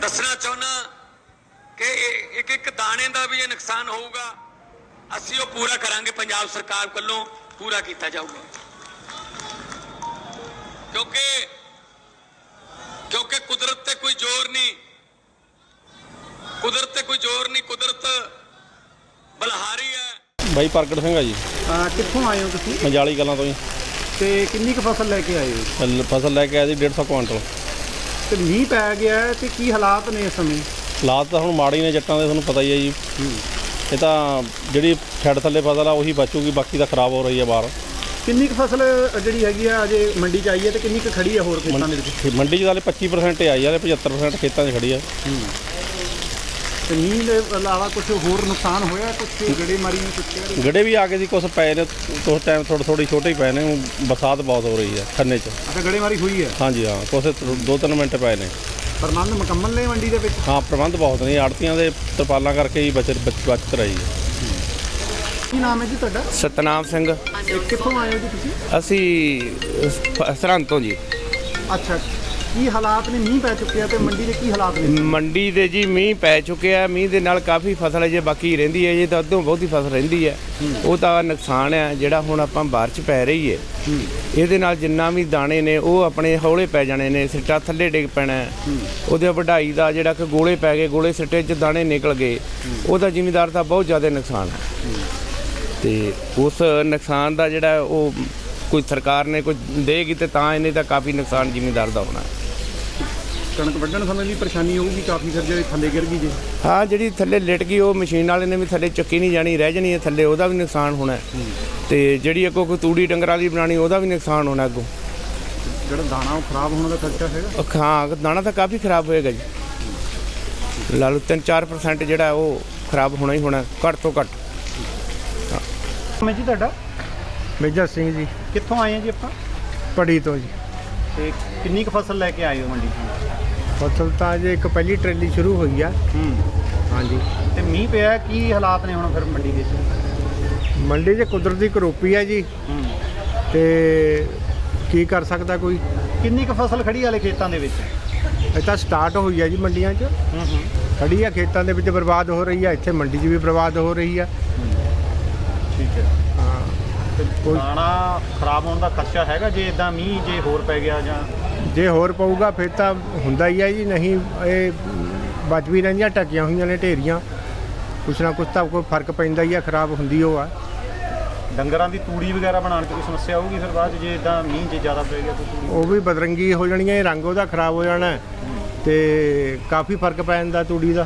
ਦੱਸਣਾ ਚਾਹੁੰਦਾ ਕਿ ਇੱਕ ਇੱਕ ਦਾਣੇ ਦਾ ਵੀ ਇਹ ਨੁਕਸਾਨ ਹੋਊਗਾ। ਅਸੀਂ ਉਹ ਪੂਰਾ ਕਰਾਂਗੇ ਪੰਜਾਬ ਸਰਕਾਰ ਵੱਲੋਂ ਪੂਰਾ ਕੀਤਾ ਜਾਊਗਾ। ਕਿਉਂਕਿ ਕਿਉਂਕਿ ਕੁਦਰਤ ਤੇ ਕੋਈ ਜ਼ੋਰ ਨਹੀਂ। ਕੁਦਰਤ ਤੇ ਕੋਈ ਜ਼ੋਰ ਨਹੀਂ ਕੁਦਰਤ ਬਲਹਾਰੀ ਹੈ। ਬਾਈ ਪ੍ਰਗਟ ਸਿੰਘ ਆ ਜੀ। ਕਿੱਥੋਂ ਆਏ ਹੋ ਤੁਸੀਂ? ਮੰਜਾਲੀ ਕਲਾਂ ਤੋਂ ਜੀ। ਤੇ ਕਿੰਨੀ ਕੁ ਫਸਲ ਲੈ ਕੇ ਆਏ ਹੋ? ਫਸਲ ਲੈ ਕੇ ਆਏ ਜੀ 150 ਕੁਆਂਟਲ ਤੇ ਮੀਂਹ ਪੈ ਗਿਆ ਹੈ ਤੇ ਕੀ ਹਾਲਾਤ ਨੇ ਇਸ ਸਮੇਂ? ਹਾਲਾਤ ਤਾਂ ਹੁਣ ਮਾੜੀ ਨੇ ਜੱਟਾਂ ਦੇ ਤੁਹਾਨੂੰ ਪਤਾ ਹੀ ਹੈ ਜੀ। ਇਹ ਤਾਂ ਜਿਹੜੀ ਛੱਡ ਥੱਲੇ ਫਸਲ ਆ ਉਹੀ ਬਚੂਗੀ ਬਾਕੀ ਤਾਂ ਖਰਾਬ ਹੋ ਰਹੀ ਹੈ ਬਾਹਰ। ਕਿੰਨੀ ਕੁ ਫਸਲ ਜਿਹੜੀ ਹੈਗੀ ਆ ਅਜੇ ਮੰਡੀ 'ਚ ਆਈ ਹੈ ਤੇ ਕਿੰਨੀ ਕੁ ਖੜੀ ਹੈ ਹੋਰ ਖੇਤਾਂ ਦੇ ਵਿੱਚ? ਮੰਡੀ 'ਚ ਤਾਂ ਹਲੇ 25% ਹੀ ਆਈ ਆ ਹਲੇ 75% ਖੇਤਾਂ 'ਚ ਖੜੀ ਆ। ਤੇ ਮੀਂਹ ਦੇ ਇਲਾਵਾ ਕੁਝ ਹੋਰ ਨੁਕਸਾਨ ਹੋਇਆ? ਕੁਝ ਗੜੇ ਮਾਰੀ ਨੇ ਕੁਝ ਗੜੇ ਵੀ ਆ ਕੇ ਸੀ ਕੁਝ ਪਏ ਨੇ ਕੁਝ ਟਾਈਮ ਥੋੜ੍ਹੇ ਥੋੜ੍ਹੇ ਛੋਟੇ ਹੀ ਪਏ ਨੇ ਬਰਸਾਤ ਬਹੁਤ ਹੋ ਰਹੀ ਹੈ ਖੰਨੇ 'ਚ। ਅੱਛਾ ਗੜੇ ਮਾਰੀ ਹੋਈ ਹੈ? ਹਾਂਜੀ ਹਾਂ ਕੁਝ ਦੋ ਤਿੰਨ ਮਿੰਟ ਪਏ ਨੇ। ਪ੍ਰਬੰਧ ਮੁਕੰਮਲ ਨੇ ਮੰਡੀ ਦੇ ਵਿੱਚ? ਹਾਂ ਪ੍ਰਬੰਧ ਬਹੁਤ ਨੇ ਆੜਤੀਆਂ ਦੇ ਤਰਪਾਲਾਂ ਕਰਕੇ ਹੀ ਬਚਤ ਬਚ- ਬਚਤ ਰਹੀ ਹੈ। ਕੀ ਨਾਮ ਹੈ ਜੀ ਤੁਹਾਡਾ? ਸਤਨਾਮ ਸਿੰਘ। ਕਿੱਥੋਂ ਆਏ ਹੋ ਜੀ ਤੁਸੀਂ? ਅਸੀਂ ਸਰਹੰਦ ਤੋਂ ਜੀ। ਅੱਛਾ। ਕੀ ਹਾਲਾਤ ਨੇ? ਮੀਂਹ ਪੈ ਚੁੱਕੇ ਤੇ ਮੰਡੀ ਦੇ ਕੀ ਹਾਲਾਤ ਨੇ? ਮੰਡੀ ਦੇ ਜੀ ਮੀਂਹ ਪੈ ਚੁੱਕਿਆ ਮੀਂਹ ਦੇ ਨਾਲ ਕਾਫੀ ਫਸਲ ਹੈ ਜੇ ਬਾਕੀ ਰਹਿੰਦੀ ਹੈ। ਜੇ ਤਾਂ ਅੱਧੋਂ ਬਹੁਤੀ ਫਸਲ ਰਹਿੰਦੀ ਹੈ। ਉਹ ਤਾਂ ਨੁਕਸਾਨ ਹੈ, ਜਿਹੜਾ ਹੁਣ ਆਪਾਂ ਬਾਰਿਸ਼ ਪੈ ਰਹੀ ਹੈ। ਇਹਦੇ ਨਾਲ ਜਿੰਨਾ ਵੀ ਦਾਣੇ ਨੇ, ਉਹ ਆਪਣੇ ਹੌਲੇ ਪੈ ਜਾਣੇ ਨੇ, ਸਿੱਟਾ ਥੱਲੇ ਡਿੱਗ ਪੈਣਾ ਉਹਦੇ ਵਢਾਈ ਦਾ ਜਿਹੜਾ ਕਿ ਗੋਲੇ ਪੈ ਗਏ, ਗੋਲੇ ਸਿੱਟੇ 'ਚ ਦਾਣੇ ਨਿਕਲ ਗਏ। ਉਹਦਾ ਜ਼ਿਮੀਦਾਰ ਦਾ ਬਹੁਤ ਜ਼ਿਆਦਾ ਨੁਕਸਾਨ ਹੈ। ਤੇ ਉਸ ਨੁਕਸਾਨ ਦਾ ਜਿਹੜਾ ਉਹ ਕੋਈ ਸਰਕਾਰ ਨੇ ਕੋਈ ਦੇਗੀ ਤੇ ਤਾਂ ਇਹਨੇ ਤਾਂ ਕਾਫੀ ਨੁਕਸਾਨ ਜ਼ਿਮੀਦਾਰ ਦਾ ਹੋਣਾ ਕਣਕ ਵੱਢਣ ਸਮੇਂ ਵੀ ਪਰੇਸ਼ਾਨੀ ਹੋਊਗੀ ਕਾਫੀ ਫਿਰ ਜੇ ਥੱਲੇ ਗਿਰ ਗਈ ਜੇ। ਹਾਂ ਜਿਹੜੀ ਥੱਲੇ ਲਿਟ ਗਈ ਉਹ ਮਸ਼ੀਨ ਵਾਲੇ ਨੇ ਵੀ ਥੱਲੇ ਚੱਕੀ ਨਹੀਂ ਜਾਣੀ ਰਹਿ ਜਾਣੀ ਹੈ ਥੱਲੇ ਉਹਦਾ ਵੀ ਨੁਕਸਾਨ ਹੋਣਾ। ਤੇ ਜਿਹੜੀ ਅੱਗੋਂ ਕੋਈ ਤੂੜੀ ਡੰਗਰਾਂ ਦੀ ਬਣਾਣੀ ਉਹਦਾ ਵੀ ਨੁਕਸਾਨ ਹੋਣਾ ਅੱਗੋਂ। ਜਿਹੜਾ ਦਾਣਾ ਉਹ ਖਰਾਬ ਹੋਣ ਦਾ ਖਰਚਾ ਹੈਗਾ? ਹਾਂ ਦਾਣਾ ਤਾਂ ਕਾਫੀ ਖਰਾਬ ਹੋਏਗਾ ਜੀ। ਲਾ ਲਓ 3-4% ਜਿਹੜਾ ਉਹ ਖਰਾਬ ਹੋਣਾ ਹੀ ਹੋਣਾ ਘੱਟ ਤੋਂ ਘੱਟ। ਮੈਂ ਜੀ ਤੁਹਾਡਾ ਮੇਜਰ ਸਿੰਘ ਜੀ। ਕਿੱਥੋਂ ਆਏ ਆ ਜੀ ਆਪਾਂ? ਪੜੀ ਤੋਂ ਜੀ। ਤੇ ਕਿੰਨੀ ਕੁ ਫਸਲ ਲੈ ਕੇ ਆਏ ਹੋ ਮੰਡੀ 'ਚ ਫਸਲ ਤਾਂ ਜੇ ਇੱਕ ਪਹਿਲੀ ਟਰੈਲੀ ਸ਼ੁਰੂ ਹੋਈ ਆ। ਹੂੰ। ਹਾਂਜੀ। ਤੇ ਮੀਂਹ ਪਿਆ ਕੀ ਹਾਲਾਤ ਨੇ ਹੁਣ ਫਿਰ ਮੰਡੀ ਦੇ ਵਿੱਚ? ਮੰਡੀ 'ਚ ਕੁਦਰਤੀ ਕਰੋਪੀ ਆ ਜੀ। ਹੂੰ। ਤੇ ਕੀ ਕਰ ਸਕਦਾ ਕੋਈ? ਕਿੰਨੀ ਕੁ ਫਸਲ ਖੜੀ ਵਾਲੇ ਖੇਤਾਂ ਦੇ ਵਿੱਚ? ਇਹ ਤਾਂ ਸਟਾਰਟ ਹੋਈ ਆ ਜੀ ਮੰਡੀਆਂ 'ਚ। ਹੂੰ ਹੂੰ। ਖੜੀ ਆ ਖੇਤਾਂ ਦੇ ਵਿੱਚ ਬਰਬਾਦ ਹੋ ਰਹੀ ਆ ਇੱਥੇ ਮੰਡੀ 'ਚ ਵੀ ਬਰਬਾਦ ਹੋ ਰਹੀ ਆ ਠੀਕ ਹੈ ਹਾਂ ਦਾਣਾ ਖਰਾਬ ਹੋਣ ਦਾ ਖਰਚਾ ਹੈਗਾ ਜੇ ਇਦਾਂ ਮੀਂਹ ਜੇ ਹੋਰ ਪੈ ਗਿਆ ਜਾਂ? ਜੇ ਹੋਰ ਪਊਗਾ ਫਿਰ ਤਾਂ ਹੁੰਦਾ ਹੀ ਆ ਜੀ ਨਹੀਂ ਇਹ ਬਚ ਵੀ ਰਹਿੰਦੀਆਂ ਟਕੀਆਂ ਹੋਈਆਂ ਨੇ ਢੇਰੀਆਂ। ਕੁਛ ਨਾ ਕੁਛ ਤਾਂ ਕੋਈ ਫ਼ਰਕ ਪੈਂਦਾ ਹੀ ਆ ਖਰਾਬ ਹੁੰਦੀ ਉਹ ਆ। ਡੰਗਰਾਂ ਦੀ ਤੂੜੀ ਵਗੈਰਾ ਬਣਾਉਣ 'ਚ ਕੋਈ ਸਮੱਸਿਆ ਆਊਗੀ ਫਿਰ ਬਾਅਦ 'ਚ ਜੇ ਇਦਾਂ ਮੀਂਹ ਜੇ ਜ਼ਿਆਦਾ ਪੈ ਗਿਆ ਤਾਂ ਤੂੜੀ ਉਹ ਵੀ ਬਦਰੰਗੀ ਹੋ ਜਾਣੀਆਂ ਇਹ ਰੰਗ ਉਹਦਾ ਖਰਾਬ ਹੋ ਜਾਣਾ ਹੈ ਤੇ ਕਾਫੀ ਫ਼ਰਕ ਪੈ ਜਾਂਦਾ ਤੂੜੀ ਦਾ।